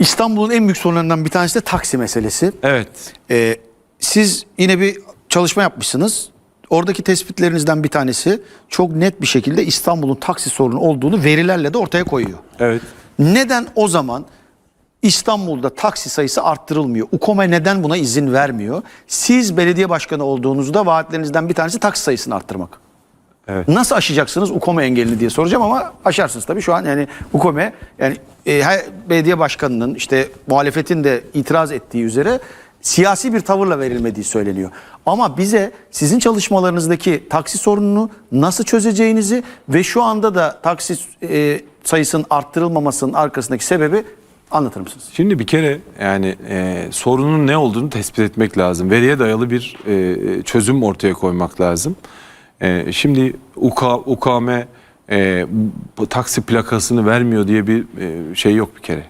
İstanbul'un en büyük sorunlarından bir tanesi de taksi meselesi. Evet. Ee, siz yine bir çalışma yapmışsınız. Oradaki tespitlerinizden bir tanesi çok net bir şekilde İstanbul'un taksi sorunu olduğunu verilerle de ortaya koyuyor. Evet. Neden o zaman İstanbul'da taksi sayısı arttırılmıyor? UKOME neden buna izin vermiyor? Siz belediye başkanı olduğunuzda vaatlerinizden bir tanesi taksi sayısını arttırmak. Evet. Nasıl aşacaksınız UKOME engelini diye soracağım ama aşarsınız tabii. Şu an yani UKOME yani e, her belediye başkanının işte muhalefetin de itiraz ettiği üzere siyasi bir tavırla verilmediği söyleniyor. Ama bize sizin çalışmalarınızdaki taksi sorununu nasıl çözeceğinizi ve şu anda da taksi e, sayısının arttırılmamasının arkasındaki sebebi anlatır mısınız? Şimdi bir kere yani e, sorunun ne olduğunu tespit etmek lazım. Veriye dayalı bir e, çözüm ortaya koymak lazım. E, şimdi UK, UKM e, bu taksi plakasını vermiyor diye bir e, şey yok bir kere.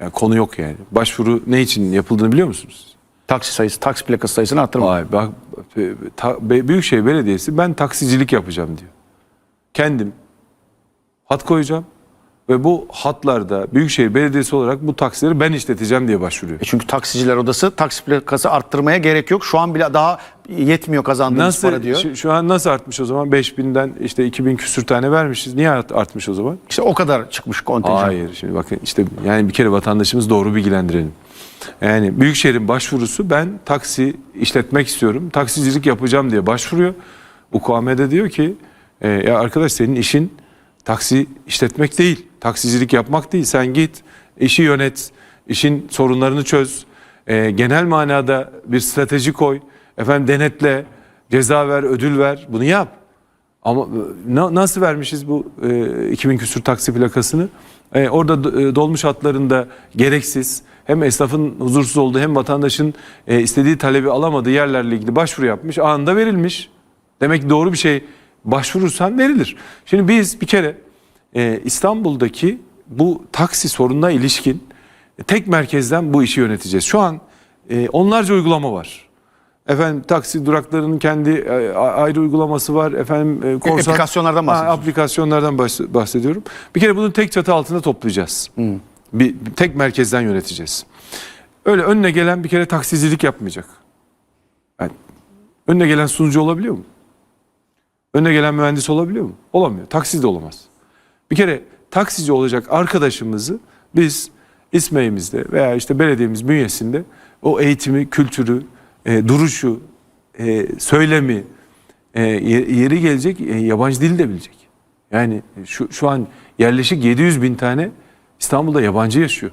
Yani konu yok yani. Başvuru ne için yapıldığını biliyor musunuz? Taksi sayısı, taksi plakası sayısını arttırmak. Hayır, bak e, ta- Büyükşehir Belediyesi ben taksicilik yapacağım diyor. Kendim hat koyacağım ve bu hatlarda Büyükşehir Belediyesi olarak bu taksileri ben işleteceğim diye başvuruyor. E çünkü taksiciler odası taksi plakası arttırmaya gerek yok. Şu an bile daha yetmiyor kazandığınız Nasıl para diyor. şu, şu an nasıl artmış o zaman? 5000'den işte 2000 küsür tane vermişiz. Niye art- artmış o zaman? İşte o kadar çıkmış kontenjan. Hayır. Şimdi bakın işte yani bir kere vatandaşımız doğru bilgilendirelim. Yani Büyükşehir'in başvurusu ben taksi işletmek istiyorum. Taksicilik yapacağım diye başvuruyor. UKM'de diyor ki e, ya arkadaş senin işin taksi işletmek değil. Taksicilik yapmak değil. Sen git işi yönet. işin sorunlarını çöz. e, genel manada bir strateji koy. Efendim denetle, ceza ver, ödül ver. Bunu yap. Ama e, na- nasıl vermişiz bu e, 2000 küsür taksi plakasını? E, orada e, dolmuş hatlarında gereksiz hem esnafın huzursuz olduğu hem vatandaşın e, istediği talebi alamadığı yerlerle ilgili başvuru yapmış. Anında verilmiş. Demek ki doğru bir şey başvurursan verilir. Şimdi biz bir kere e, İstanbul'daki bu taksi sorununa ilişkin e, tek merkezden bu işi yöneteceğiz. Şu an e, onlarca uygulama var. Efendim taksi duraklarının kendi e, ayrı uygulaması var. Efendim e, korsan aplikasyonlardan Ha, bahsediyorsunuz. aplikasyonlardan bahs- bahsediyorum. Bir kere bunu tek çatı altında toplayacağız. Bir, bir tek merkezden yöneteceğiz. Öyle önüne gelen bir kere taksicilik yapmayacak. Yani önüne gelen sunucu olabiliyor mu? Önüne gelen mühendis olabiliyor mu? Olamıyor. Taksici de olamaz. Bir kere taksici olacak arkadaşımızı biz İSME'imizde veya işte belediyemiz bünyesinde o eğitimi, kültürü, e, duruşu, e, söylemi, e, ye- yeri gelecek e, yabancı dili de bilecek. Yani şu, şu an yerleşik 700 bin tane İstanbul'da yabancı yaşıyor.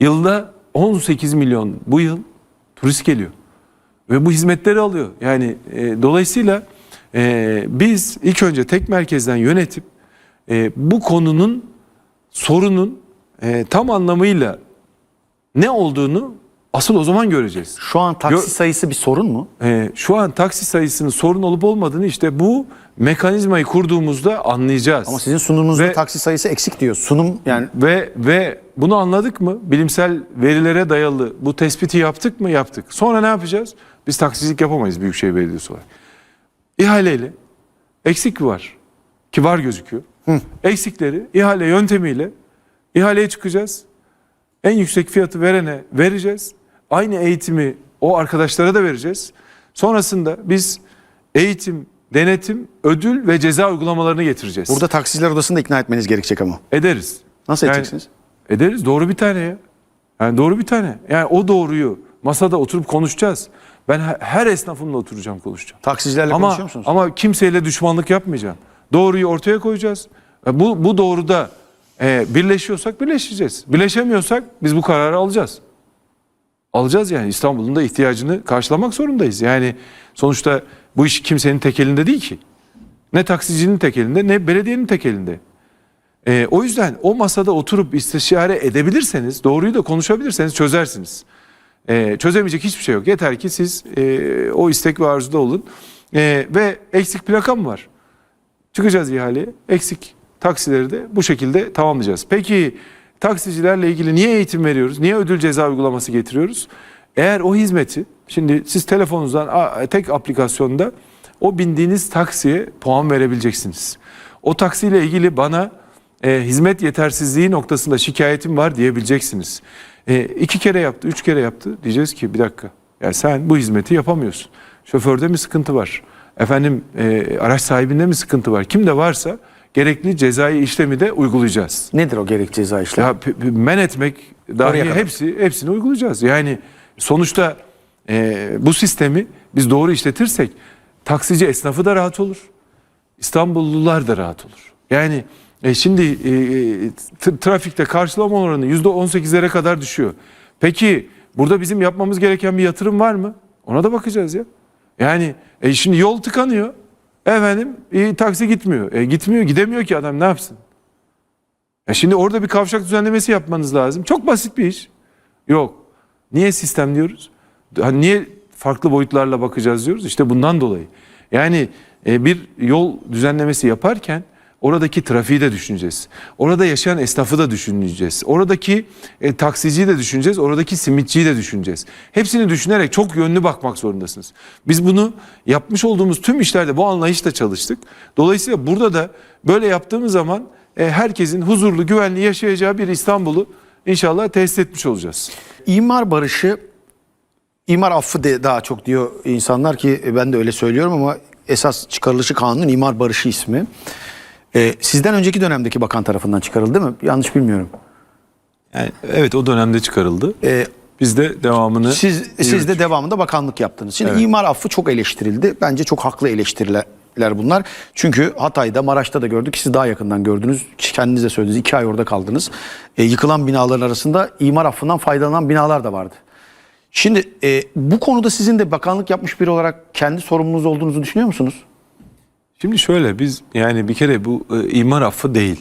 Yılda 18 milyon bu yıl turist geliyor ve bu hizmetleri alıyor. Yani e, dolayısıyla e, biz ilk önce tek merkezden yönetip e, bu konunun sorunun e, tam anlamıyla ne olduğunu asıl o zaman göreceğiz. Şu an taksi Gö- sayısı bir sorun mu? E, şu an taksi sayısının sorun olup olmadığını işte bu mekanizmayı kurduğumuzda anlayacağız. Ama sizin sunumunuzda Ve- taksi sayısı eksik diyor. Sunum yani Ve ve bunu anladık mı? Bilimsel verilere dayalı bu tespiti yaptık mı? Yaptık. Sonra ne yapacağız? Biz taksicilik yapamayız Büyükşehir Belediyesi olarak. İhaleyle eksik var. Ki var gözüküyor. Eksikleri ihale yöntemiyle ihaleye çıkacağız. En yüksek fiyatı verene vereceğiz. Aynı eğitimi o arkadaşlara da vereceğiz. Sonrasında biz eğitim, denetim, ödül ve ceza uygulamalarını getireceğiz. burada taksiciler odasını da ikna etmeniz gerekecek ama. ederiz. Nasıl Yani- edeceksiniz? Ederiz. Doğru bir tane ya. Yani doğru bir tane. Yani o doğruyu masada oturup konuşacağız. Ben he- her esnafımla oturacağım konuşacağım. Taksicilerle Ama konuşuyor musunuz? ama kimseyle düşmanlık yapmayacağım. Doğruyu ortaya koyacağız. E, Bu bu doğruda e, birleşiyorsak birleşeceğiz. Birleşemiyorsak biz bu kararı alacağız. Alacağız yani İstanbul'un da ihtiyacını karşılamak zorundayız. Yani sonuçta bu iş kimsenin tek elinde değil ki. Ne taksicinin tek elinde ne belediyenin tek elinde. Ee, o yüzden o masada oturup istişare edebilirseniz, doğruyu da konuşabilirseniz çözersiniz. Ee, çözemeyecek hiçbir şey yok. Yeter ki siz e, o istek ve arzuda olun. Ee, ve eksik plakam var. Çıkacağız ihaleye. Eksik taksileri de bu şekilde tamamlayacağız. Peki taksicilerle ilgili niye eğitim veriyoruz? Niye ödül ceza uygulaması getiriyoruz? Eğer o hizmeti şimdi siz telefonunuzdan tek aplikasyonda o bindiğiniz taksiye puan verebileceksiniz. O taksiyle ilgili bana e, hizmet yetersizliği noktasında şikayetim var diyebileceksiniz. E, iki kere yaptı, üç kere yaptı. Diyeceğiz ki bir dakika. Ya sen bu hizmeti yapamıyorsun. Şoförde mi sıkıntı var? Efendim e, araç sahibinde mi sıkıntı var? Kimde varsa gerekli cezai işlemi de uygulayacağız. Nedir o gerek ceza işlemi? Ya men etmek Oraya dahi kadar. hepsi hepsini uygulayacağız. Yani sonuçta e, bu sistemi biz doğru işletirsek taksici esnafı da rahat olur. İstanbullular da rahat olur. Yani e, şimdi e, t- trafikte karşılama oranı yüzde 18'lere kadar düşüyor. Peki burada bizim yapmamız gereken bir yatırım var mı? Ona da bakacağız ya. Yani e, şimdi yol tıkanıyor. Efendim e, taksi gitmiyor. E, gitmiyor gidemiyor ki adam ne yapsın? Ya şimdi orada bir kavşak düzenlemesi yapmanız lazım. Çok basit bir iş. Yok. Niye sistem diyoruz? Hani niye farklı boyutlarla bakacağız diyoruz? İşte bundan dolayı. Yani e, bir yol düzenlemesi yaparken oradaki trafiği de düşüneceğiz. Orada yaşayan esnafı da düşüneceğiz. Oradaki e, taksiciyi de düşüneceğiz. Oradaki simitçiyi de düşüneceğiz. Hepsini düşünerek çok yönlü bakmak zorundasınız. Biz bunu yapmış olduğumuz tüm işlerde bu anlayışla çalıştık. Dolayısıyla burada da böyle yaptığımız zaman e, herkesin huzurlu, güvenli yaşayacağı bir İstanbul'u inşallah tesis etmiş olacağız. İmar barışı, imar affı de daha çok diyor insanlar ki e, ben de öyle söylüyorum ama esas çıkarılışı kanunun imar barışı ismi. Ee, sizden önceki dönemdeki bakan tarafından çıkarıldı değil mi? Yanlış bilmiyorum. Yani evet o dönemde çıkarıldı. Ee, Biz de devamını siz siz de devamında bakanlık yaptınız. Şimdi Evet. imar affı çok eleştirildi. Bence çok haklı eleştiriler bunlar. Çünkü Hatay'da, Maraş'ta da gördük. Siz daha yakından gördünüz. Kendiniz de söylediniz. iki ay orada kaldınız. Ee, yıkılan binaların arasında imar affından faydalanan binalar da vardı. Şimdi e, bu konuda sizin de bakanlık yapmış biri olarak kendi sorumluluğunuz olduğunuzu düşünüyor musunuz? Şimdi şöyle biz yani bir kere bu e, imar affı değil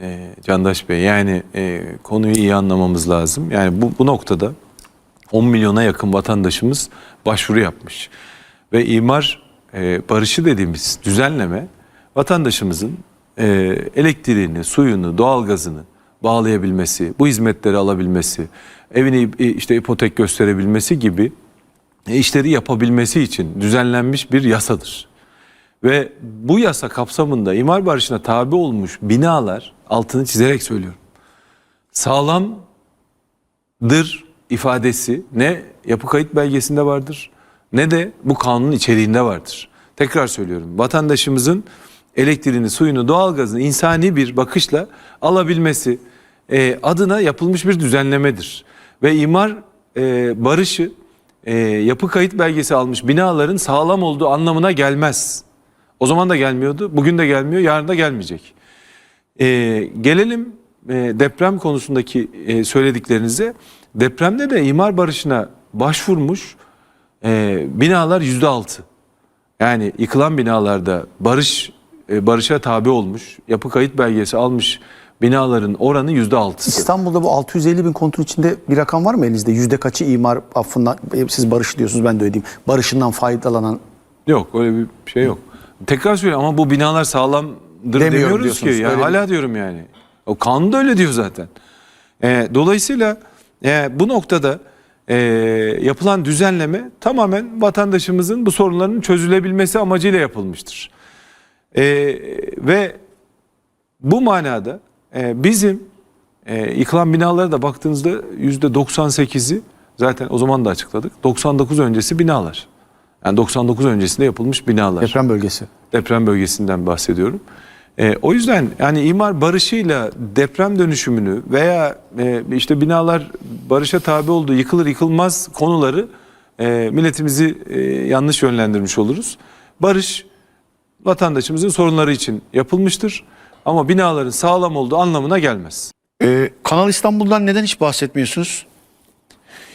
e, Candaş Bey. Yani e, konuyu iyi anlamamız lazım. Yani bu, bu noktada 10 milyona yakın vatandaşımız başvuru yapmış. Ve imar e, barışı dediğimiz düzenleme vatandaşımızın e, elektriğini, suyunu, doğalgazını bağlayabilmesi, bu hizmetleri alabilmesi, evini e, işte ipotek gösterebilmesi gibi e, işleri yapabilmesi için düzenlenmiş bir yasadır. Ve bu yasa kapsamında imar barışına tabi olmuş binalar altını çizerek söylüyorum. Sağlamdır ifadesi ne yapı kayıt belgesinde vardır ne de bu kanunun içeriğinde vardır. Tekrar söylüyorum vatandaşımızın elektriğini, suyunu, doğalgazını insani bir bakışla alabilmesi e, adına yapılmış bir düzenlemedir. Ve imar e, barışı e, yapı kayıt belgesi almış binaların sağlam olduğu anlamına gelmez. O zaman da gelmiyordu, bugün de gelmiyor, yarın da gelmeyecek. Ee, gelelim e, deprem konusundaki e, söylediklerinize. Depremde de imar barışına başvurmuş e, binalar yüzde altı. Yani yıkılan binalarda barış e, barışa tabi olmuş, yapı kayıt belgesi almış binaların oranı yüzde altısı. İstanbul'da bu 650 bin konutun içinde bir rakam var mı elinizde? Yüzde kaçı imar affından, e, siz barış diyorsunuz ben de öyle diyeyim. Barışından faydalanan Yok öyle bir şey yok. Tekrar söylüyorum ama bu binalar sağlamdır Demiyorum demiyoruz ki. diyorsunuz, Yani öyle hala diyorum yani. O kanun da öyle diyor zaten. Ee, dolayısıyla e, bu noktada e, yapılan düzenleme tamamen vatandaşımızın bu sorunların çözülebilmesi amacıyla yapılmıştır. E, ve bu manada e, bizim e, yıkılan binalara da baktığınızda yüzde 98'i zaten o zaman da açıkladık. 99 öncesi binalar. Yani 99 öncesinde yapılmış binalar. deprem bölgesi. Deprem bölgesinden bahsediyorum. E, o yüzden yani imar barışıyla deprem dönüşümünü veya e, işte binalar barışa tabi olduğu yıkılır yıkılmaz konuları e, milletimizi e, yanlış yönlendirmiş oluruz. Barış vatandaşımızın sorunları için yapılmıştır ama binaların sağlam olduğu anlamına gelmez. Ee, Kanal İstanbul'dan neden hiç bahsetmiyorsunuz?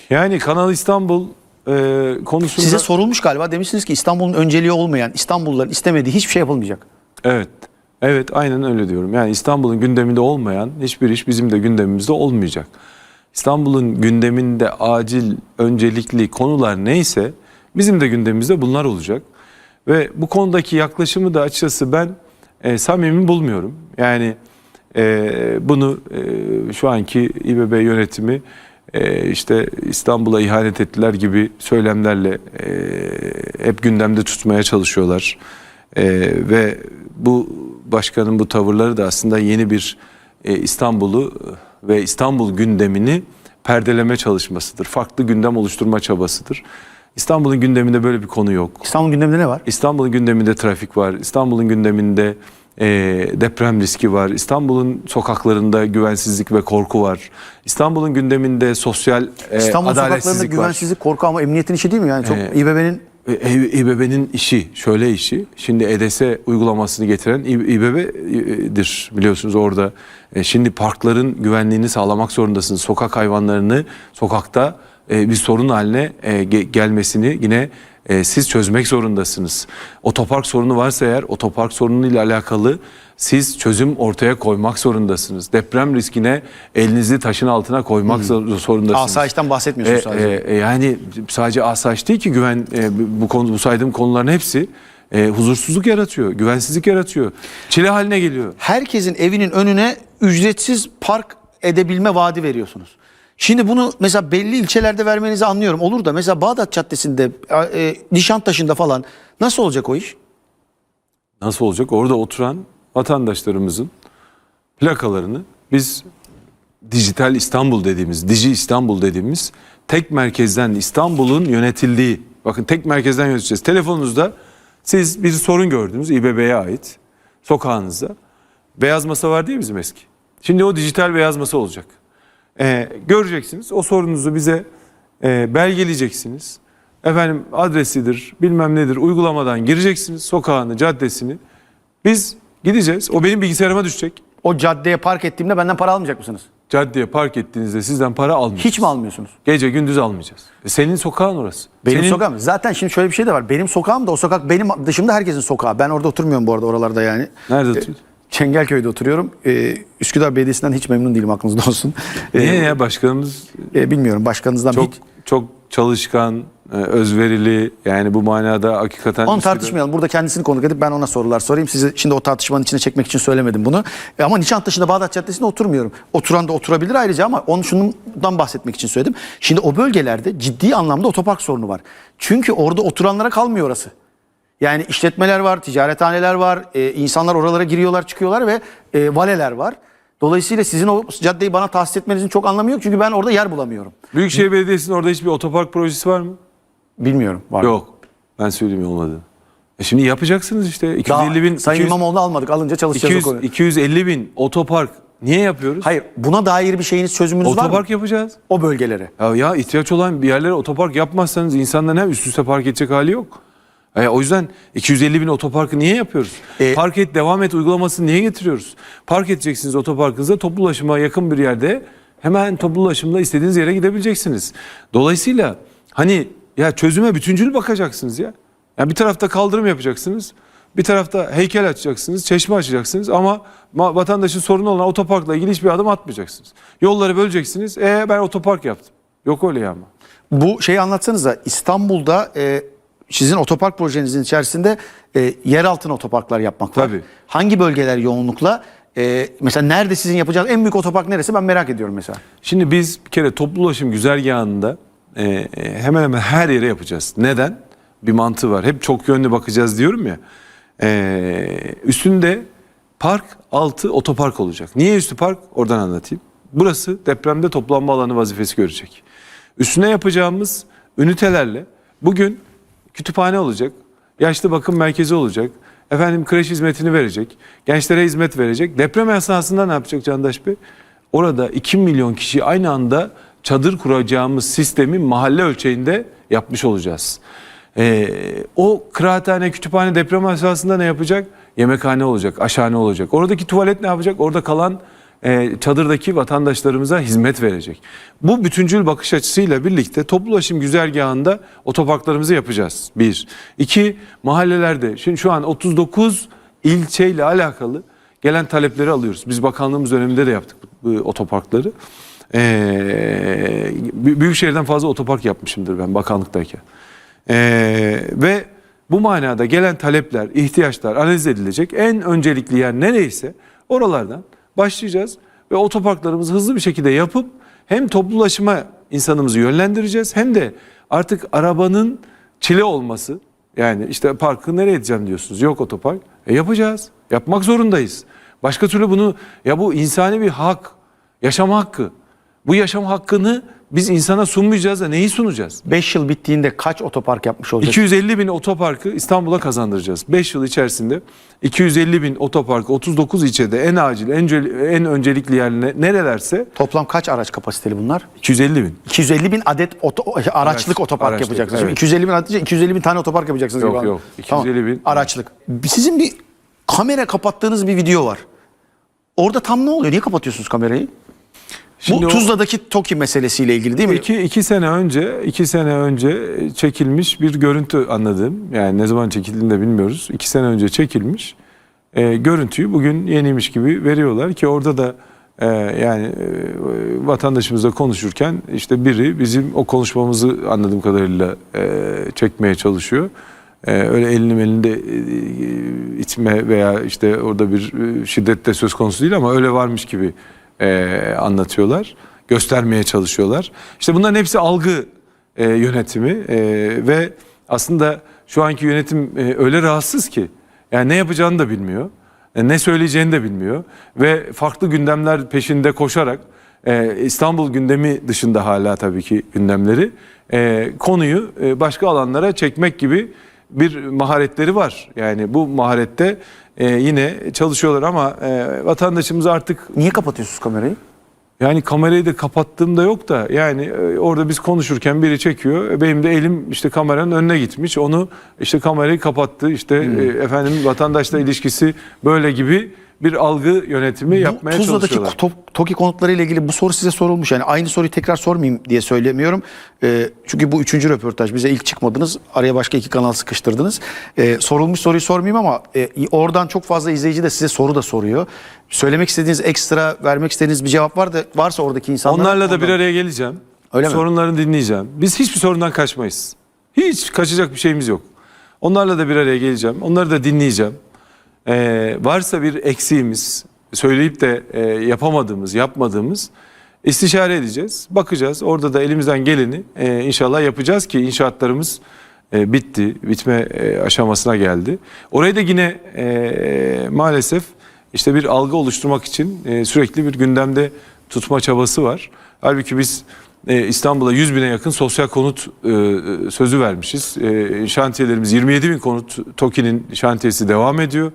Yani Kanal İstanbul e, konusunda... Size sorulmuş galiba demişsiniz ki İstanbul'un önceliği olmayan, İstanbulluların istemediği hiçbir şey yapılmayacak. Evet. Evet aynen öyle diyorum. Yani İstanbul'un gündeminde olmayan hiçbir iş bizim de gündemimizde olmayacak. İstanbul'un gündeminde acil, öncelikli konular neyse bizim de gündemimizde bunlar olacak. Ve bu konudaki yaklaşımı da açıkçası ben e, samimi bulmuyorum. Yani e, bunu e, şu anki İBB yönetimi işte İstanbul'a ihanet ettiler gibi söylemlerle e, hep gündemde tutmaya çalışıyorlar. E, ve bu başkanın bu tavırları da aslında yeni bir e, İstanbul'u ve İstanbul gündemini perdeleme çalışmasıdır. Farklı gündem oluşturma çabasıdır. İstanbul'un gündeminde böyle bir konu yok. İstanbul gündeminde ne var? İstanbul'un gündeminde trafik var. İstanbul'un gündeminde e, deprem riski var. İstanbul'un sokaklarında güvensizlik ve korku var. İstanbul'un gündeminde sosyal e, İstanbul adaletsizlik var. güvensizlik, korku ama emniyetin işi değil mi? Yani çok Ee, İBB'nin E, İBB'nin işi şöyle işi. Şimdi EDS uygulamasını getiren İBB'dir biliyorsunuz orada. E, Şimdi parkların güvenliğini sağlamak zorundasınız. Sokak hayvanlarını sokakta e, bir sorun haline e, ge- gelmesini yine e, siz çözmek zorundasınız. Otopark sorunu varsa eğer otopark sorunuyla alakalı siz çözüm ortaya koymak zorundasınız. Deprem riskine elinizi taşın altına koymak zor- zorundasınız. asayişten bahsetmiyorsun E, sadece. e, yani sadece asayiş değil ki güven e, bu konu bu saydığım konuların hepsi e, huzursuzluk yaratıyor, güvensizlik yaratıyor. Çile haline geliyor. herkesin evinin önüne ücretsiz park edebilme vaadi veriyorsunuz. Şimdi bunu mesela belli ilçelerde vermenizi anlıyorum. Olur da mesela Bağdat Caddesi'nde, e, Nişantaşı'nda falan nasıl olacak o iş? Nasıl olacak? Orada oturan vatandaşlarımızın plakalarını biz dijital İstanbul dediğimiz, Diji İstanbul dediğimiz tek merkezden İstanbul'un yönetildiği, bakın tek merkezden yöneteceğiz. Telefonunuzda siz bir sorun gördünüz İBB'ye ait sokağınızda. Beyaz masa var mi bizim eski? Şimdi o dijital beyaz masa olacak. Ee, göreceksiniz o sorunuzu bize e, belgeleyeceksiniz. Efendim adresidir bilmem nedir uygulamadan gireceksiniz sokağını caddesini. Biz gideceğiz o benim bilgisayarıma düşecek. O caddeye park ettiğimde benden para almayacak mısınız? Caddeye park ettiğinizde sizden para almayacağız. Hiç mi almıyorsunuz? Gece gündüz almayacağız. E, senin sokağın orası. Benim Senin- sokağım. Zaten şimdi şöyle bir şey de var. Benim sokağım da o sokak benim dışımda herkesin sokağı. Ben orada oturmuyorum bu arada oralarda yani. Nerede oturuyorsun? Çengelköy'de oturuyorum. Ee, Üsküdar Belediyesi'nden hiç memnun değilim aklınızda olsun. Ee, Niye ya başkanımız e, bilmiyorum başkanınızdan çok hiç. çok çalışkan, e, özverili yani bu manada hakikaten Onu tartışmayalım. Burada kendisini konuk edip ben ona sorular sorayım. Sizi şimdi o tartışmanın içine çekmek için söylemedim bunu. E, ama Nişantaşı'nda Bağdat Caddesi'nde oturmuyorum. Oturan da oturabilir ayrıca ama onu şundan bahsetmek için söyledim. Şimdi o bölgelerde ciddi anlamda otopark sorunu var. Çünkü orada oturanlara kalmıyor orası. Yani işletmeler var, ticarethaneler var, e, insanlar oralara giriyorlar, çıkıyorlar ve e, valeler var. Dolayısıyla sizin o caddeyi bana tahsis etmenizin çok anlamı yok. Çünkü ben orada yer bulamıyorum. Büyükşehir Belediyesi'nin orada hiçbir otopark projesi var mı? Bilmiyorum. Var mı? Yok. Ben söyleyeyim olmadı. E şimdi yapacaksınız işte. 250 Daha bin, Sayın 200 İmamoğlu'nu almadık. Alınca çalışacağız 200, o konuyu. 250 bin otopark niye yapıyoruz? Hayır buna dair bir şeyiniz çözümünüz var mı? Otopark yapacağız. O bölgelere. Ya, ya ihtiyaç olan bir yerlere otopark yapmazsanız insanların hem üst üste park edecek hali yok. E, o yüzden 250 bin otoparkı niye yapıyoruz? E- park et devam et uygulamasını niye getiriyoruz? Park edeceksiniz otoparkınızda toplu ulaşıma yakın bir yerde hemen toplu ulaşımda istediğiniz yere gidebileceksiniz. Dolayısıyla hani ya çözüme bütüncül bakacaksınız ya. Ya bir tarafta kaldırım yapacaksınız. Bir tarafta heykel açacaksınız, çeşme açacaksınız ama ma- vatandaşın sorunu olan otoparkla ilgili hiçbir adım atmayacaksınız. Yolları böleceksiniz. E ben otopark yaptım. Yok öyle ya ama. Bu şeyi anlatsanıza İstanbul'da e, sizin otopark projenizin içerisinde e, yer altına otoparklar yapmak var. Tabii. Hangi bölgeler yoğunlukla? E, mesela nerede sizin yapacağınız en büyük otopark neresi ben merak ediyorum mesela. Şimdi biz bir kere toplu ulaşım güzergahında e, e, hemen hemen her yere yapacağız. Neden? Bir mantığı var. Hep çok yönlü bakacağız diyorum ya. E, üstünde park altı otopark olacak. Niye üstü park? Oradan anlatayım. Burası depremde toplanma alanı vazifesi görecek. Üstüne yapacağımız ünitelerle bugün kütüphane olacak, yaşlı bakım merkezi olacak, efendim kreş hizmetini verecek, gençlere hizmet verecek. Deprem esnasında ne yapacak Candaş Bey? Orada 2 milyon kişi aynı anda çadır kuracağımız sistemi mahalle ölçeğinde yapmış olacağız. Ee, o kıraathane, kütüphane deprem esnasında ne yapacak? Yemekhane olacak, aşhane olacak. Oradaki tuvalet ne yapacak? Orada kalan e, çadırdaki vatandaşlarımıza hizmet verecek. Bu bütüncül bakış açısıyla birlikte toplu ulaşım güzergahında otoparklarımızı yapacağız. Bir. İki, mahallelerde. Şimdi şu an 39 ilçeyle alakalı gelen talepleri alıyoruz. Biz bakanlığımız döneminde de yaptık bu, otoparkları. Ee, Bü- Büyükşehir'den fazla otopark yapmışımdır ben bakanlıktayken. Ee, ve bu manada gelen talepler, ihtiyaçlar analiz edilecek. En öncelikli yer nereyse oralardan başlayacağız ve otoparklarımızı hızlı bir şekilde yapıp hem toplu ulaşıma insanımızı yönlendireceğiz hem de artık arabanın çile olması yani işte parkı nereye edeceğim diyorsunuz yok otopark. E yapacağız. Yapmak zorundayız. Başka türlü bunu ya bu insani bir hak, yaşam hakkı. Bu yaşam hakkını biz insana sunmayacağız da neyi sunacağız? 5 yıl bittiğinde kaç otopark yapmış olacak? 250 bin otoparkı İstanbul'a kazandıracağız. 5 yıl içerisinde 250 bin otoparkı 39 ilçede en acil, en, en öncelikli yerine nerelerse Toplam kaç araç kapasiteli bunlar? 250 bin. 250 bin adet oto, araçlık otopark araçlık, yapacaksınız. Evet. 250 bin adet 250 bin tane otopark yapacaksınız. Yok, gibi yok. anladım. 250 bin. Araçlık. Sizin bir kamera kapattığınız bir video var. Orada tam ne oluyor? Niye kapatıyorsunuz kamerayı? Şimdi Bu o- Tuzla'daki TOKİ meselesiyle ilgili değil mi? İki, iki sene önce iki sene önce çekilmiş bir görüntü anladım. Yani ne zaman çekildiğini de bilmiyoruz. İki sene önce çekilmiş e, görüntüyü bugün yeniymiş gibi veriyorlar ki orada da e, yani e, vatandaşımızla konuşurken işte biri bizim o konuşmamızı anladığım kadarıyla e, çekmeye çalışıyor. E, öyle elini elinde e, itme veya işte orada bir e, şiddet de söz konusu değil ama öyle varmış gibi e, anlatıyorlar. Göstermeye çalışıyorlar. İşte bunların hepsi algı e, yönetimi e, ve aslında şu anki yönetim e, öyle rahatsız ki yani ne yapacağını da bilmiyor. e, Ne söyleyeceğini de bilmiyor ve farklı gündemler peşinde koşarak e, İstanbul gündemi dışında hala tabii ki gündemleri e, konuyu e, başka alanlara çekmek gibi bir maharetleri var. Yani bu maharette e, yine çalışıyorlar ama e, vatandaşımız artık Niye kapatıyorsunuz kamerayı? yani kamerayı da kapattığımda yok da yani e, orada biz konuşurken biri çekiyor. E, Benim de elim işte kameranın önüne gitmiş. Onu işte kamerayı kapattı. İşte e, efendim vatandaşla ilişkisi böyle gibi bir algı yönetimi yapmaya Tuzla'daki çalışıyorlar. to- TOKİ konutları ile ilgili bu soru size sorulmuş. Yani aynı soruyu tekrar sormayayım diye söylemiyorum. Ee, çünkü bu üçüncü röportaj. Bize ilk çıkmadınız. Araya başka iki kanal sıkıştırdınız. Ee, sorulmuş soruyu sormayayım ama e, oradan çok fazla izleyici de size soru da soruyor. Söylemek istediğiniz ekstra vermek istediğiniz bir cevap var da varsa oradaki insanlara. Onlarla da bir ondan- araya geleceğim. Öyle mi? Sorunlarını dinleyeceğim. Biz hiçbir sorundan kaçmayız. Hiç kaçacak bir şeyimiz yok. Onlarla da bir araya geleceğim. Onları da dinleyeceğim. Ee, varsa bir eksiğimiz, söyleyip de e, yapamadığımız, yapmadığımız istişare edeceğiz. Bakacağız. Orada da elimizden geleni e, inşallah yapacağız ki inşaatlarımız e, bitti. Bitme e, aşamasına geldi. Orayı da yine e, maalesef işte bir algı oluşturmak için e, sürekli bir gündemde tutma çabası var. Halbuki biz e, İstanbul'a 100 bine yakın sosyal konut e, sözü vermişiz. E, şantiyelerimiz 27 bin konut TOKİ'nin şantiyesi devam ediyor.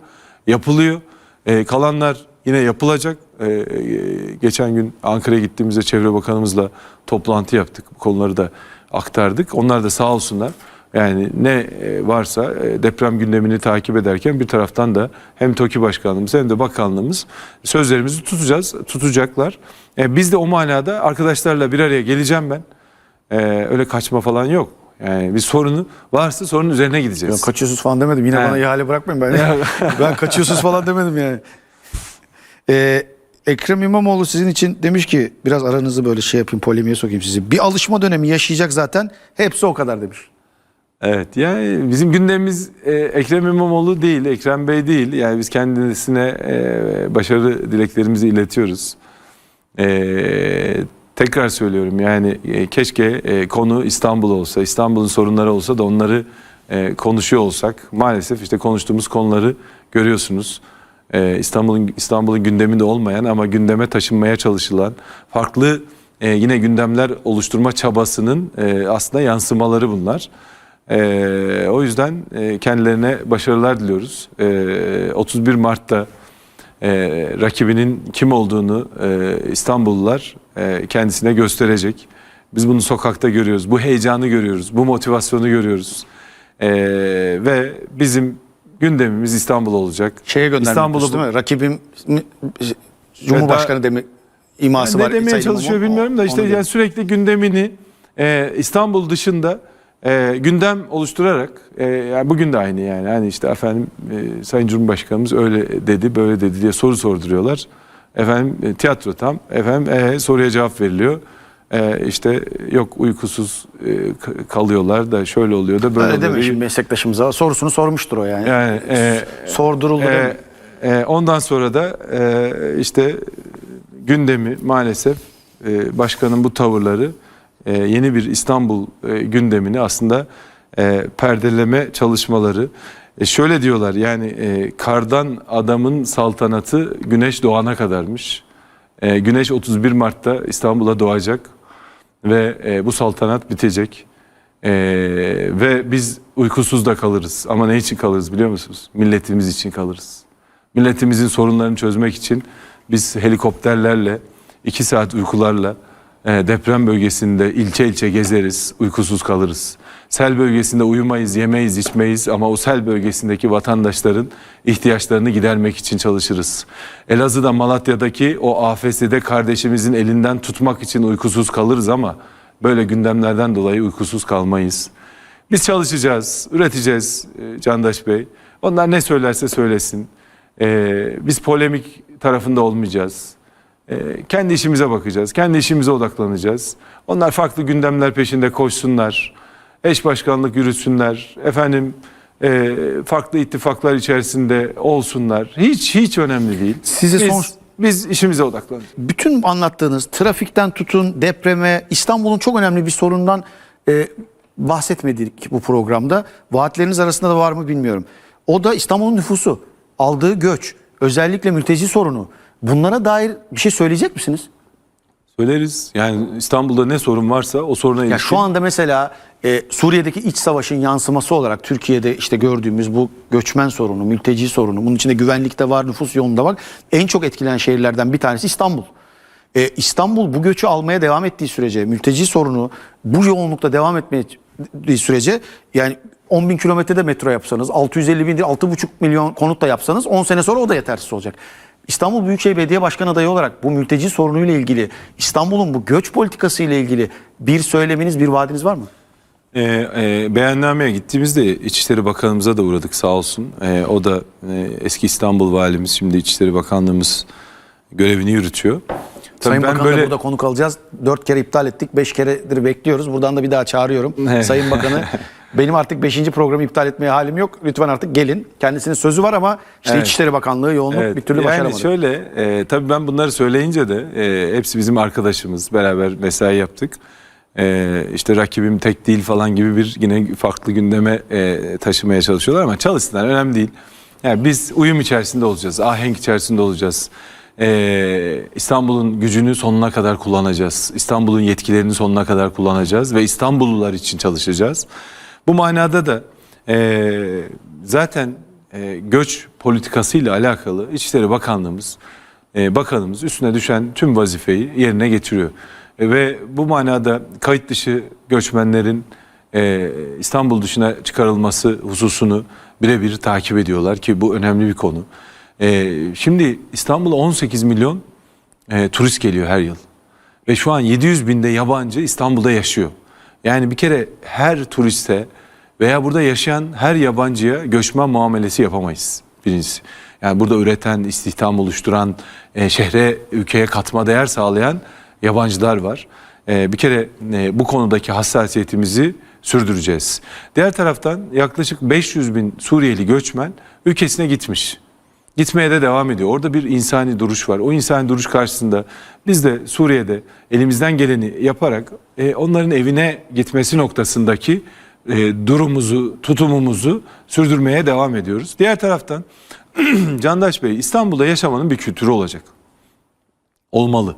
Yapılıyor. E, kalanlar yine yapılacak. E, e, geçen gün Ankara'ya gittiğimizde Çevre Bakanımızla toplantı yaptık. Bu konuları da aktardık. Onlar da sağ olsunlar. Yani ne e, varsa e, deprem gündemini takip ederken bir taraftan da hem TOKİ Başkanlığımız hem de bakanlığımız sözlerimizi tutacağız, tutacaklar. Biz de o manada arkadaşlarla bir araya geleceğim ben. Öyle kaçma falan yok. Yani bir sorunu varsa sorunun üzerine Ben gideceğiz. kaçıyorsunuz falan demedim. Yine He. bana ihale bırakmayın ben. ben kaçıyorsunuz falan demedim yani. Ee, Ekrem İmamoğlu sizin için demiş ki biraz aranızı böyle şey yapayım polemiğe sokayım sizi. Bir alışma dönemi yaşayacak zaten. Hepsi o kadar demiş. Evet yani bizim gündemimiz e, Ekrem İmamoğlu değil, Ekrem Bey değil. Yani biz kendisine e, başarı dileklerimizi iletiyoruz. E, tekrar söylüyorum yani e, keşke e, konu İstanbul olsa, İstanbul'un sorunları olsa da onları e, konuşuyor olsak. Maalesef işte konuştuğumuz konuları görüyorsunuz. E, İstanbul'un İstanbul'un gündeminde olmayan ama gündeme taşınmaya çalışılan farklı e, yine gündemler oluşturma çabasının e, aslında yansımaları bunlar. Ee, o yüzden e, kendilerine başarılar diliyoruz. Ee, 31 Mart'ta e, rakibinin kim olduğunu e, İstanbullular e, kendisine gösterecek. Biz bunu sokakta görüyoruz, bu heyecanı görüyoruz, bu motivasyonu görüyoruz. Ee, ve bizim gündemimiz İstanbul olacak. Şeye göndermek İstanbul'u değil mi? Rakibim Cumhurbaşkanı demi iması ne var. demeye Sayın çalışıyor bilmiyorum da işte yani sürekli gündemini e, İstanbul dışında e, gündem oluşturarak e, yani bugün de aynı yani hani işte efendim e, Sayın Cumhurbaşkanımız öyle dedi böyle dedi diye soru sorduruyorlar. Efendim e, tiyatro tam efendim e, soruya cevap veriliyor. E, işte yok uykusuz e, kalıyorlar da şöyle oluyor da böyle Öyle oluyor. şimdi meslektaşımıza. Sorusunu sormuştur o yani. Yani e, Sorduruldu. değil mi? ee, e, ondan sonra da e, işte gündemi maalesef e, başkanın bu tavırları e, yeni bir İstanbul e, gündemini aslında e, perdeleme çalışmaları. E şöyle diyorlar yani e, kardan adamın saltanatı güneş doğana kadarmış. E, güneş 31 Mart'ta İstanbul'a doğacak ve e, bu saltanat bitecek. E, ve biz uykusuz da kalırız. Ama ne için kalırız biliyor musunuz? Milletimiz için kalırız. Milletimizin sorunlarını çözmek için biz helikopterlerle, iki saat uykularla deprem bölgesinde ilçe ilçe gezeriz, uykusuz kalırız. Sel bölgesinde uyumayız, yemeyiz, içmeyiz ama o sel bölgesindeki vatandaşların ihtiyaçlarını gidermek için çalışırız. Elazığ'da, Malatya'daki o AFS'de kardeşimizin elinden tutmak için uykusuz kalırız ama böyle gündemlerden dolayı uykusuz kalmayız. Biz çalışacağız, üreteceğiz e, Candaş Bey. Onlar ne söylerse söylesin. Ee, biz polemik tarafında olmayacağız. Ee, kendi işimize bakacağız. Kendi işimize odaklanacağız. Onlar farklı gündemler peşinde koşsunlar. Eş başkanlık yürütsünler. Efendim e, farklı ittifaklar içerisinde olsunlar. Hiç hiç önemli değil. Size biz, son- biz işimize odaklanacağız. bütün anlattığınız trafikten tutun depreme İstanbul'un çok önemli bir sorundan e, bahsetmedik bu programda. Vaatleriniz arasında da var mı bilmiyorum. O da İstanbul'un nüfusu, aldığı göç, özellikle mülteci sorunu. Bunlara dair bir şey söyleyecek misiniz? Söyleriz. Yani İstanbul'da ne sorun varsa o soruna Ya ilişkin. şu anda mesela e, Suriye'deki iç savaşın yansıması olarak Türkiye'de işte gördüğümüz bu göçmen sorunu, mülteci sorunu, bunun içinde güvenlik de var, nüfus yoğunluğu da var. En çok etkilenen şehirlerden bir tanesi İstanbul. E, İstanbul bu göçü almaya devam ettiği sürece, mülteci sorunu bu yoğunlukta devam ettiği sürece yani 10 bin kilometrede metro yapsanız, 650 bin değil 6,5 milyon konut da yapsanız 10 sene sonra o da yetersiz olacak. İstanbul Büyükşehir Belediye Başkanı adayı olarak bu mülteci sorunuyla ilgili, İstanbul'un bu göç politikası ile ilgili bir söyleminiz, bir vaadiniz var mı? E, e, beyannameye gittiğimizde İçişleri Bakanımıza da uğradık sağ olsun. E, o da e, eski İstanbul Valimiz şimdi İçişleri Bakanlığımız görevini yürütüyor. Tabii Sayın ben Bakan'la böyle burada konuk alacağız. Dört kere iptal ettik. Beş keredir bekliyoruz. Buradan da bir daha çağırıyorum. Evet. Sayın Bakan'ı benim artık beşinci programı iptal etmeye halim yok. Lütfen artık gelin. Kendisinin sözü var ama işte Evet. İçişleri Bakanlığı yoğunluk Evet, bir türlü yani başaramadı. şöyle e, tabii ben bunları söyleyince de e, hepsi bizim arkadaşımız beraber mesai yaptık. E, işte rakibim tek değil falan gibi bir yine farklı gündeme e, taşımaya çalışıyorlar ama çalışsınlar önemli değil. Yani biz uyum içerisinde olacağız, ahenk içerisinde olacağız. E, İstanbul'un gücünü sonuna kadar kullanacağız. İstanbul'un yetkilerini sonuna kadar kullanacağız ve İstanbullular için çalışacağız. Bu manada da e, zaten e, göç politikasıyla alakalı İçişleri Bakanlığımız, e, bakanımız üstüne düşen tüm vazifeyi yerine getiriyor. E, ve bu manada kayıt dışı göçmenlerin e, İstanbul dışına çıkarılması hususunu birebir takip ediyorlar ki bu önemli bir konu. E, şimdi İstanbul'a 18 milyon e, turist geliyor her yıl. Ve şu an 700 binde yabancı İstanbul'da yaşıyor. Yani bir kere her turiste veya burada yaşayan her yabancıya göçmen muamelesi yapamayız birincisi. Yani burada üreten, istihdam oluşturan, e, şehre, ülkeye katma değer sağlayan yabancılar var. E, bir kere e, bu konudaki hassasiyetimizi sürdüreceğiz. Diğer taraftan yaklaşık 500 bin Suriyeli göçmen ülkesine gitmiş gitmeye de devam ediyor. Orada bir insani duruş var. O insani duruş karşısında biz de Suriye'de elimizden geleni yaparak e, onların evine gitmesi noktasındaki e, durumumuzu, tutumumuzu sürdürmeye devam ediyoruz. Diğer taraftan Candaş Bey İstanbul'da yaşamanın bir kültürü olacak. Olmalı.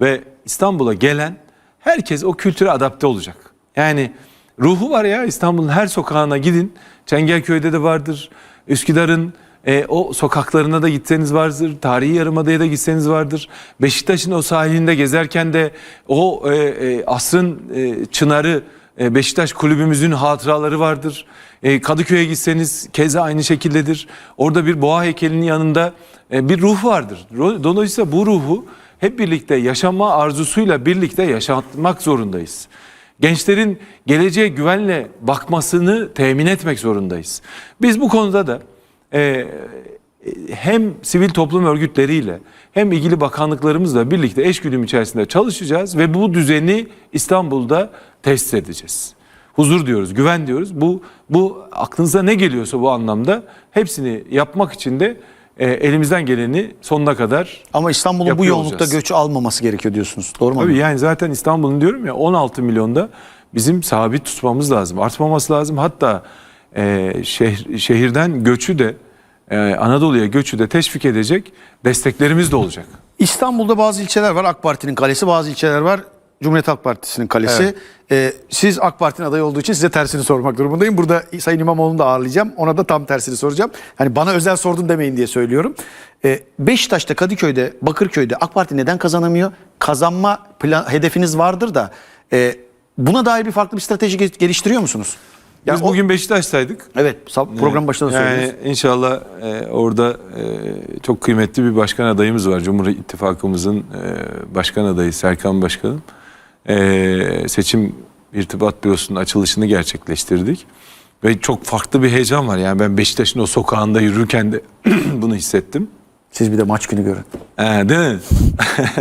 Ve İstanbul'a gelen herkes o kültüre adapte olacak. Yani ruhu var ya İstanbul'un her sokağına gidin. Çengelköy'de de vardır. Üsküdar'ın e, o sokaklarına da gitseniz vardır. Tarihi Yarımada'ya da gitseniz vardır. Beşiktaş'ın o sahilinde gezerken de o e, e, asrın e, çınarı e, Beşiktaş kulübümüzün hatıraları vardır. E, Kadıköy'e gitseniz keza aynı şekildedir. Orada bir boğa heykelinin yanında e, bir ruh vardır. Dolayısıyla bu ruhu hep birlikte yaşama arzusuyla birlikte yaşatmak zorundayız. Gençlerin geleceğe güvenle bakmasını temin etmek zorundayız. Biz bu konuda da e, hem sivil toplum örgütleriyle hem ilgili bakanlıklarımızla birlikte eşgüdüm içerisinde çalışacağız ve bu düzeni İstanbul'da tesis edeceğiz. Huzur diyoruz, güven diyoruz. Bu bu aklınıza ne geliyorsa bu anlamda hepsini yapmak için de e, elimizden geleni sonuna kadar Ama İstanbul'un bu yapıyor yoğunlukta olacağız. göç almaması gerekiyor diyorsunuz. Doğru mu? Tabii yani zaten İstanbul'un diyorum ya 16 milyonda bizim sabit tutmamız lazım. Artmaması lazım. Hatta e, şehir, şehirden göçü de e, Anadolu'ya göçü de teşvik edecek desteklerimiz de olacak. İstanbul'da bazı ilçeler var. AK Parti'nin kalesi, bazı ilçeler var. Cumhuriyet Halk Partisi'nin kalesi. Evet. Ee, siz AK Parti'nin adayı olduğu için size tersini sormak durumundayım. Burada Sayın İmamoğlu'nu da ağırlayacağım. Ona da tam tersini soracağım. Hani bana özel sordun demeyin diye söylüyorum. Ee, Beşiktaş'ta, Kadıköy'de, Bakırköy'de AK Parti neden kazanamıyor? Kazanma plan, hedefiniz vardır da e, buna dair bir farklı bir strateji ge- geliştiriyor musunuz? Ya Biz o- bugün Beşiktaş'taydık. evet sab- program başında da Yani söylediniz. inşallah e, orada e, çok kıymetli bir başkan adayımız var. Cumhur İttifakımızın e, başkan adayı Serkan Başkanım. E, seçim irtibat bürosunun açılışını gerçekleştirdik. Ve çok farklı bir heyecan var. Yani ben Beşiktaş'ın o sokağında yürürken de bunu hissettim. Siz bir de maç günü görün. Ee, değil mi?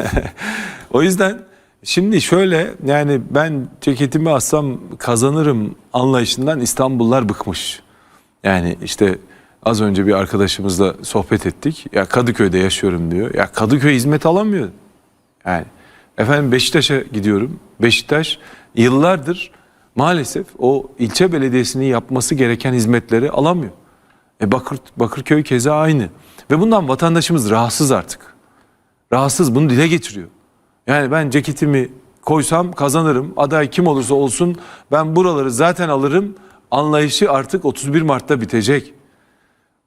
o yüzden şimdi şöyle yani ben ceketimi assam kazanırım anlayışından İstanbullular bıkmış. Yani işte az önce bir arkadaşımızla sohbet ettik. Ya Kadıköy'de yaşıyorum diyor. Ya Kadıköy hizmet alamıyor. Yani efendim Beşiktaş'a gidiyorum. Beşiktaş yıllardır maalesef o ilçe belediyesinin yapması gereken hizmetleri alamıyor. E Bakır, Bakırköy keza aynı. Ve bundan vatandaşımız rahatsız artık. Rahatsız bunu dile getiriyor. Yani ben ceketimi koysam kazanırım. Aday kim olursa olsun ben buraları zaten alırım. Anlayışı artık 31 Mart'ta bitecek.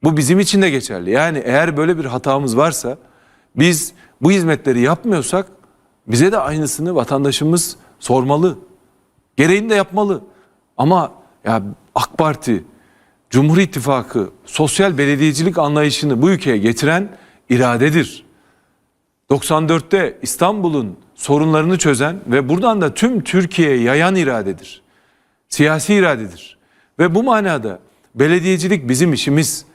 Bu bizim için de geçerli. Yani eğer böyle bir hatamız varsa biz bu hizmetleri yapmıyorsak bize de aynısını vatandaşımız sormalı. Gereğini de yapmalı. Ama ya AK Parti, Cumhur İttifakı sosyal belediyecilik anlayışını bu ülkeye getiren iradedir. 94'te İstanbul'un sorunlarını çözen ve buradan da tüm Türkiye'ye yayan iradedir. Siyasi iradedir. Ve bu manada belediyecilik bizim işimiz.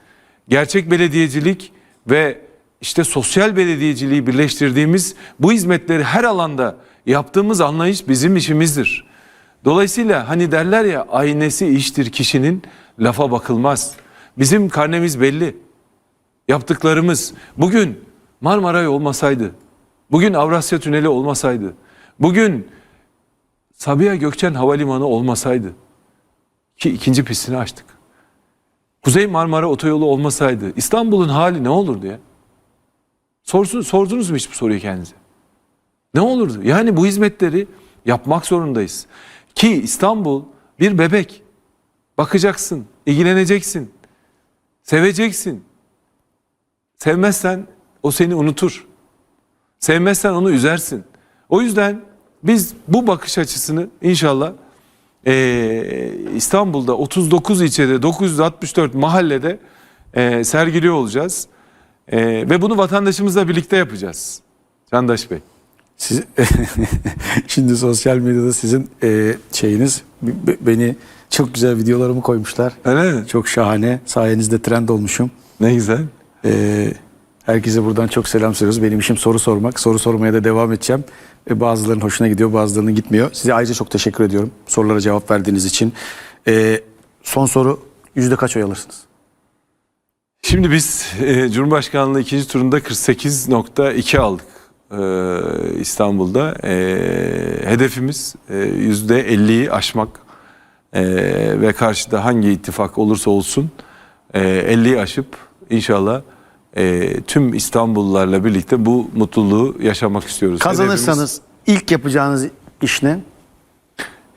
Gerçek belediyecilik ve işte sosyal belediyeciliği birleştirdiğimiz bu hizmetleri her alanda yaptığımız anlayış bizim işimizdir. Dolayısıyla hani derler ya aynesi iştir kişinin lafa bakılmaz. Bizim karnemiz belli yaptıklarımız bugün Marmaray olmasaydı, bugün Avrasya Tüneli olmasaydı, bugün Sabiha Gökçen Havalimanı olmasaydı ki ikinci pistini açtık. Kuzey Marmara Otoyolu olmasaydı İstanbul'un hali ne olurdu ya? Sorsun, sordunuz mu hiç bu soruyu kendinize? Ne olurdu? Yani bu hizmetleri yapmak zorundayız. Ki İstanbul bir bebek. Bakacaksın, ilgileneceksin, seveceksin. Sevmezsen o seni unutur. Sevmezsen onu üzersin. O yüzden biz bu bakış açısını inşallah eee, İstanbul'da 39 ilçede 964 mahallede eee, sergiliyor olacağız. Eee, ve bunu vatandaşımızla birlikte yapacağız. Candaş Bey. Siz, şimdi sosyal medyada sizin e, şeyiniz be- beni çok güzel videolarımı koymuşlar. Öyle mi? Çok şahane. Sayenizde trend olmuşum. Ne güzel. E, herkese buradan çok selam söylüyoruz. Benim işim soru sormak. Soru sormaya da devam edeceğim. E, bazılarının hoşuna gidiyor, bazılarının gitmiyor. Size ayrıca çok teşekkür ediyorum. Sorulara cevap verdiğiniz için. E, son soru. Yüzde kaç oy alırsınız? Şimdi biz e, Cumhurbaşkanlığı ikinci turunda 48.2 aldık e, İstanbul'da. E, hedefimiz e, %50'yi aşmak E, ve karşıda hangi ittifak olursa olsun e, 50'yi aşıp inşallah e, tüm İstanbullularla birlikte bu mutluluğu yaşamak istiyoruz. Kazanırsanız ilk yapacağınız iş ne?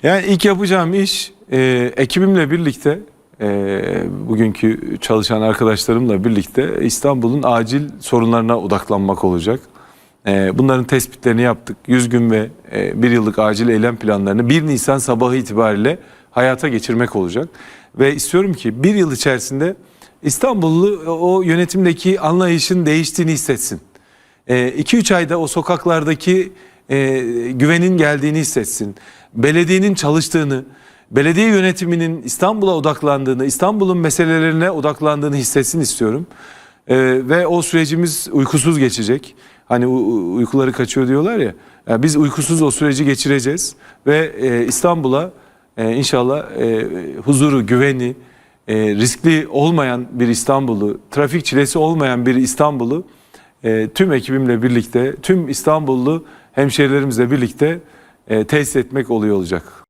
Yani ilk yapacağım iş e, ekibimle birlikte e, bugünkü çalışan arkadaşlarımla birlikte İstanbul'un acil sorunlarına odaklanmak olacak. E, bunların tespitlerini yaptık. 100 gün ve e, bir yıllık acil eylem planlarını 1 Nisan sabahı itibariyle hayata geçirmek olacak. Ve istiyorum ki bir yıl içerisinde İstanbullu o yönetimdeki anlayışın değiştiğini hissetsin. 2-3 ayda o sokaklardaki e, güvenin geldiğini hissetsin. Belediyenin çalıştığını, belediye yönetiminin İstanbul'a odaklandığını, İstanbul'un meselelerine odaklandığını hissetsin istiyorum. E, ve o sürecimiz uykusuz geçecek. Hani uykuları kaçıyor diyorlar ya. Ya biz uykusuz o süreci geçireceğiz ve e, İstanbul'a e, inşallah e, huzuru, güveni, e, riskli olmayan bir İstanbul'u, trafik çilesi olmayan bir İstanbul'u e, tüm ekibimle birlikte, tüm İstanbullu hemşehrilerimizle birlikte e, tesis etmek oluyor olacak.